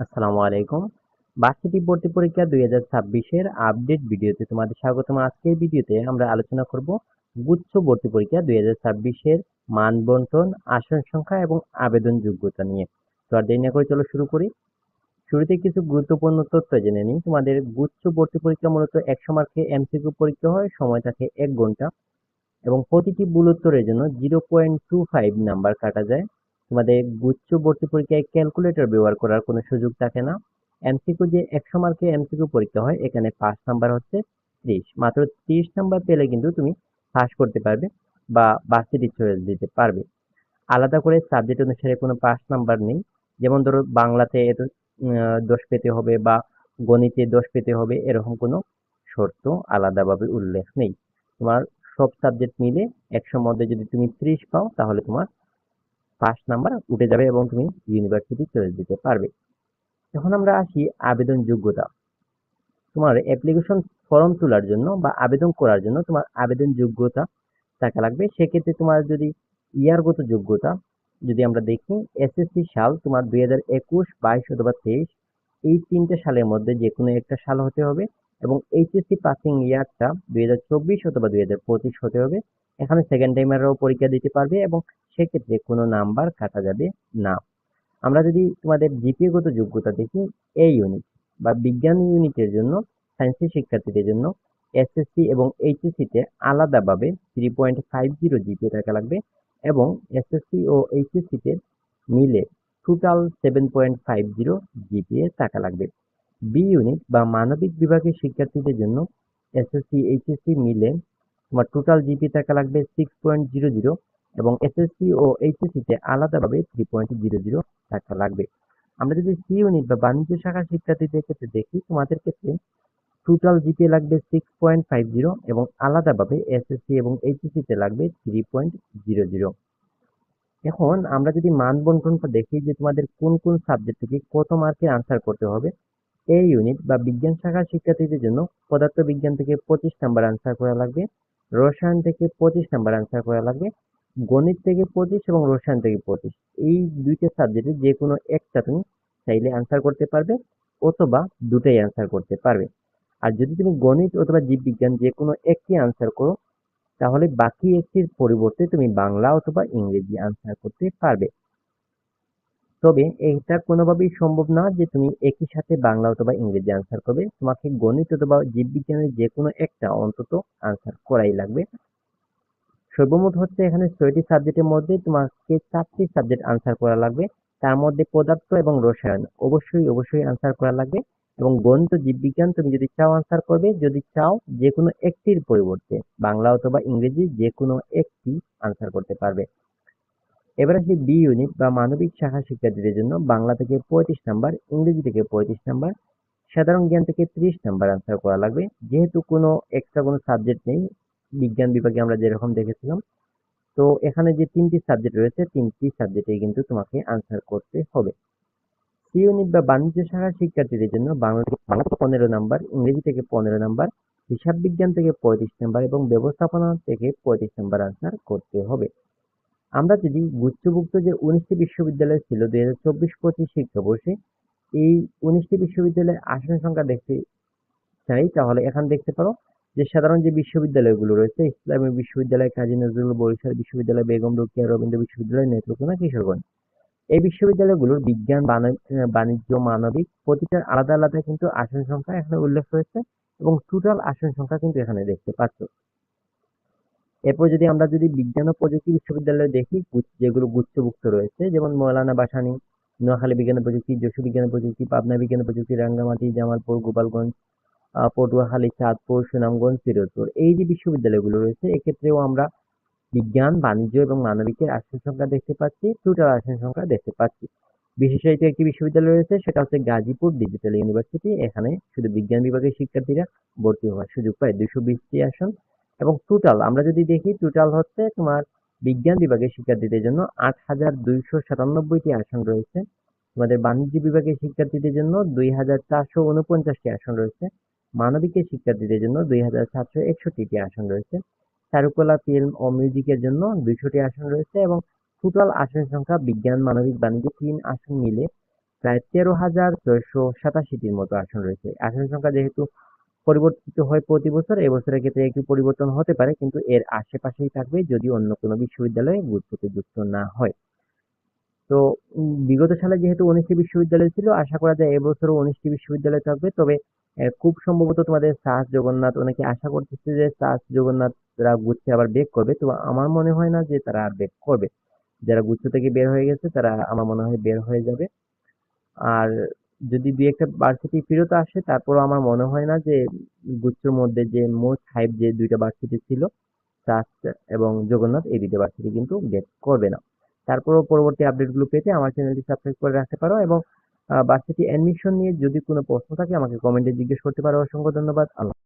আসসালামু আলাইকুম। ভার্সিটি ভর্তি পরীক্ষা দুই হাজার ছাব্বিশের আপডেট ভিডিওতে তোমাদের স্বাগতম। আজকের ভিডিওতে আমরা আলোচনা করব গুচ্ছ ভর্তি পরীক্ষা দুই হাজার ছাব্বিশের মান বন্টন, আসন সংখ্যা এবং আবেদন যোগ্যতা নিয়ে। তো আর দেরি না করে চলো শুরু করি। শুরুতে কিছু গুরুত্বপূর্ণ তথ্য জেনে নিই। তোমাদের গুচ্ছ ভর্তি পরীক্ষা মূলত একশো মার্কে এমসিকিউ পরীক্ষা হয়, সময় থাকে এক ঘণ্টা এবং প্রতিটি ভুল উত্তরের জন্য zero point two five number কাটা যায়। তোমাদের গুচ্ছ ভর্তি পরীক্ষায় ক্যালকুলেটর ব্যবহার করার কোনো সুযোগ থাকে না। এমসিকিউ যে একশো মার্কে এমসিকিউ পরীক্ষা হয়, এখানে পাঁচ নাম্বার হচ্ছে ত্রিশ। মাত্র ত্রিশ নাম্বার পেলে কিন্তু তুমি পাস করতে পারবে বা ভার্সিটি চয়েস দিতে পারবে। আলাদা করে সাবজেক্ট অনুসারে কোনো পাস নাম্বার নেই। যেমন ধরো বাংলাতে এত দোষ পেতে হবে বা গণিতে দোষ পেতে হবে, এরকম কোনো শর্ত আলাদাভাবে উল্লেখ নেই। তোমার সব সাবজেক্ট মিলে একশোর মধ্যে যদি তুমি ত্রিশ পাও, তাহলে তোমার পাস নাম্বার উঠে যাবে এবং তুমি ইউনিভার্সিটি চলে যেতে পারবে। এখন আমরা আসি আবেদন যোগ্যতা। তোমার অ্যাপ্লিকেশন ফর্ম তোলার জন্য বা আবেদন করার জন্য তোমার আবেদন যোগ্যতা টাকা লাগবে। সেক্ষেত্রে তোমার যদি ইয়ারগত যোগ্যতা, যদি আমরা দেখি এসএসসি সাল তোমার দুই হাজার একুশ, বাইশ অথবা তেইশ, এই তিনটে সালের মধ্যে যে কোনো একটা সাল হতে হবে। এবং এইচএসসি পাসিং ইয়ারটা দুই হাজার চব্বিশ অথবা দুই হাজার পঁচিশ হতে হবে। এখানে সেকেন্ড টাইমাররাও পরীক্ষা দিতে পারবে এবং সেক্ষেত্রে কোনো নাম্বার কাটা যাবে না। আমরা যদি তোমাদের জিপিএগত যোগ্যতা দেখি এ ইউনিট বা বিজ্ঞান ইউনিটের জন্য সায়েন্সের শিক্ষার্থীদের জন্য এসএসসি এবং এইচএসসিতে আলাদাভাবে three point five zero GPA থাকা লাগবে এবং এসএসসি ও এইচএসসিতে মিলে total seven point five zero GPA থাকা লাগবে। বি ইউনিট বা মানবিক বিভাগের শিক্ষার্থীদের জন্য এসএসসি এইচএসসি মিলে তোমার টোটাল জিপি থাকা লাগবে সিক্স পয়েন্ট জিরো জিরো এবং এসএসসি ও এইচএসসিতে আলাদাভাবে থ্রি পয়েন্ট জিরো জিরো থাকা লাগবে। আমরা যদি সি ইউনিট বা বাণিজ্য শাখার শিক্ষার্থীদের ক্ষেত্রে দেখি, তোমাদের ক্ষেত্রে টোটাল জিপি লাগবে সিক্স পয়েন্ট ফাইভ জিরো এবং আলাদাভাবে এসএসসি এবং এইচএসসিতে লাগবে থ্রি পয়েন্ট জিরো জিরো এখন আমরা যদি মান বন্টনটা দেখি যে তোমাদের কোন কোন সাবজেক্ট থেকে কত মার্কে আনসার করতে হবে এই ইউনিট বা বিজ্ঞান শাখার শিক্ষার্থীদের জন্য পদার্থ বিজ্ঞান থেকে পঁচিশ নাম্বার আনসার করা লাগবে, রসায়ন থেকে পঁচিশ নাম্বার আনসার করা লাগবে, গণিত থেকে পঁচিশ এবং রসায়ন থেকে পঁচিশ। এই দুইটা সাবজেক্টে যে কোনো একটা তুমি চাইলে আনসার করতে পারবে অথবা দুটাই আনসার করতে পারবে। আর যদি তুমি গণিত অথবা জীববিজ্ঞান যে কোনো একটি আনসার করো, তাহলে বাকি একটির পরিবর্তে তুমি বাংলা অথবা ইংরেজি আনসার করতে পারবে। তবে এটা কোনোভাবেই সম্ভব না যে তুমি একই সাথে বাংলা অথবা ইংরেজি আনসার করবে। তোমাকে গণিত অথবা জীববিজ্ঞানের যে কোনো একটা অন্তত আনসার করাই লাগবে। সর্বমোট হচ্ছে এখানে ছয়টি সাবজেক্টের মধ্যে তোমাকে চারটি সাবজেক্ট আনসার করা লাগবে। তার মধ্যে পদার্থ এবং রসায়ন। অবশ্যই অবশ্যই আনসার করা লাগবে। এবং গণিত জীববিজ্ঞান তুমি যদি চাও আনসার করবে, যদি চাও যে কোনো একটির পরিবর্তে বাংলা অথবা ইংরেজি যে কোনো একটি আনসার করতে পারবে। এবার আসি বি ইউনিট বা মানবিক শাখা শিক্ষার্থীদের জন্য বাংলা থেকে পঁয়ত্রিশ নাম্বার ইংরেজি থেকে পঁয়ত্রিশ নাম্বার সাধারণ জ্ঞান থেকে ত্রিশ নাম্বার আনসার করা লাগবে। যেহেতু কোনো এক্সট্রা কোনো সাবজেক্ট নেই, বিজ্ঞান বিভাগে আমরা যেরকম দেখেছিলাম, তো এখানে যে তিনটি সাবজেক্ট রয়েছে, তিনটি সাবজেক্টে কিন্তু তোমাকে আনসার করতে হবে। সি ইউনিট বা বাণিজ্য শাখার শিক্ষার্থীদের জন্য বাংলা থেকে পনেরো নাম্বার ইংরেজি থেকে পনেরো নাম্বার হিসাব বিজ্ঞান থেকে পঁয়ত্রিশ নাম্বার এবং ব্যবস্থাপনা থেকে পঁয়ত্রিশ নাম্বার আনসার করতে হবে। আমরা যদি গুচ্ছভুক্ত যে উনিশটি বিশ্ববিদ্যালয় ছিল, দুই হাজার চব্বিশ পঁচিশ শিক্ষাবর্ষে, এই উনিশটি বিশ্ববিদ্যালয়ের আসন সংখ্যা দেখতে চাই, তাহলে এখানে দেখতে পারো যে সাধারণ যে বিশ্ববিদ্যালয়গুলো রয়েছে, ইসলামী বিশ্ববিদ্যালয়, কাজী নজরুল বরিশাল বিশ্ববিদ্যালয়, বেগম রোকেয়া রবীন্দ্র বিশ্ববিদ্যালয়, নেত্রকোনা কিশোরগঞ্জ। এই বিশ্ববিদ্যালয়গুলোর বিজ্ঞান, বাণিজ্য মানবিক প্রতিটার আলাদা আলাদা কিন্তু আসন সংখ্যা এখানে উল্লেখ রয়েছে এবং টোটাল আসন সংখ্যা কিন্তু এখানে দেখতে পাচ্ছ। এরপর যদি আমরা যদি বিজ্ঞান ও প্রযুক্তি বিশ্ববিদ্যালয় দেখি যেগুলো গুচ্ছভুক্ত রয়েছে, যেমন মৌলানা বাসানি, নোয়াখালী বিজ্ঞান প্রযুক্তি যশু বিজ্ঞান প্রযুক্তি, পাবনা বিজ্ঞান প্রযুক্তি, রাঙ্গামাটি, জামালপুর, গোপালগঞ্জ পটুয়াখালী, চাঁদপুর, সুনামগঞ্জ, ফিরোজপুর। এই যে বিশ্ববিদ্যালয়গুলো রয়েছে, এক্ষেত্রেও আমরা বিজ্ঞান, বাণিজ্য এবং মানবিকের আসন সংখ্যা দেখতে পাচ্ছি টোটাল আসন সংখ্যা দেখতে পাচ্ছি। বিশেষায়িত একটি বিশ্ববিদ্যালয় রয়েছে, সেটা হচ্ছে গাজীপুর ডিজিটাল ইউনিভার্সিটি এখানে শুধু বিজ্ঞান বিভাগের শিক্ষার্থীরা ভর্তি হওয়ার সুযোগ পায়। দুশো বিশটি আসন এবং টোটাল আমরা যদি দেখি টোটাল হচ্ছে তোমার বিজ্ঞান বিভাগের শিক্ষার্থীদের জন্য আট হাজার দুইশো সাতানব্বইটি আসন রয়েছে। তোমাদের বাণিজ্য বিভাগের শিক্ষার্থীদের জন্য দুই হাজার চারশো উনপঞ্চাশটি আসন রয়েছে। মানবিকের শিক্ষার্থীদের জন্য দুই হাজার সাতশো একষট্টিটি আসন রয়েছে। চারুকলা ফিল্ম ও মিউজিকের জন্য দুইশোটি আসন রয়েছে এবং টোটাল আসন সংখ্যা বিজ্ঞান, মানবিক, বাণিজ্য তিন আসন মিলে প্রায় তেরো হাজার ছয়শো সাতাশিটির মতো আসন রয়েছে। আসন সংখ্যা যেহেতু পরিবর্তিত হয় প্রতি বছর এবছরের ক্ষেত্রে একটু পরিবর্তন হতে পারে, কিন্তু এর আশেপাশেই থাকবে যদি অন্য কোনো বিশ্ববিদ্যালয়ে গুচ্ছতে যুক্ত না হয়। তো বিগত সালে যেহেতু উনিশটি বিশ্ববিদ্যালয় ছিল, আশা করা যায় এবছরও উনিশটি বিশ্ববিদ্যালয় থাকবে। তবে খুব সম্ভবত তোমাদের সাস জগন্নাথ অনেকে আশা করতেছে যে সাস জগন্নাথরা গুচ্ছে আবার বেক করবে। তো, আমার মনে হয় না যে তারা আর বেক করবে। যারা গুচ্ছ থেকে বের হয়ে গেছে, তারা আমার মনে হয় বের হয়ে যাবে। আর যদি দুই একটা ভার্সিটি ফেরত আসে, তারপরও আমার মনে হয় না যে গুচ্ছর মধ্যে যে মোস্ট হাইপ যে দুইটা ভার্সিটি ছিল এবং জগন্নাথ, এই দুইটা ভার্সিটি কিন্তু গেট করবে না। তারপরও পরবর্তী আপডেটগুলো পেতে আমার চ্যানেলটি সাবস্ক্রাইব করে রাখতে পারো এবং ভার্সিটি অ্যাডমিশন নিয়ে যদি কোনো প্রশ্ন থাকে, আমাকে কমেন্টে জিজ্ঞেস করতে পারো। অসংখ্য ধন্যবাদ। আল্লাহ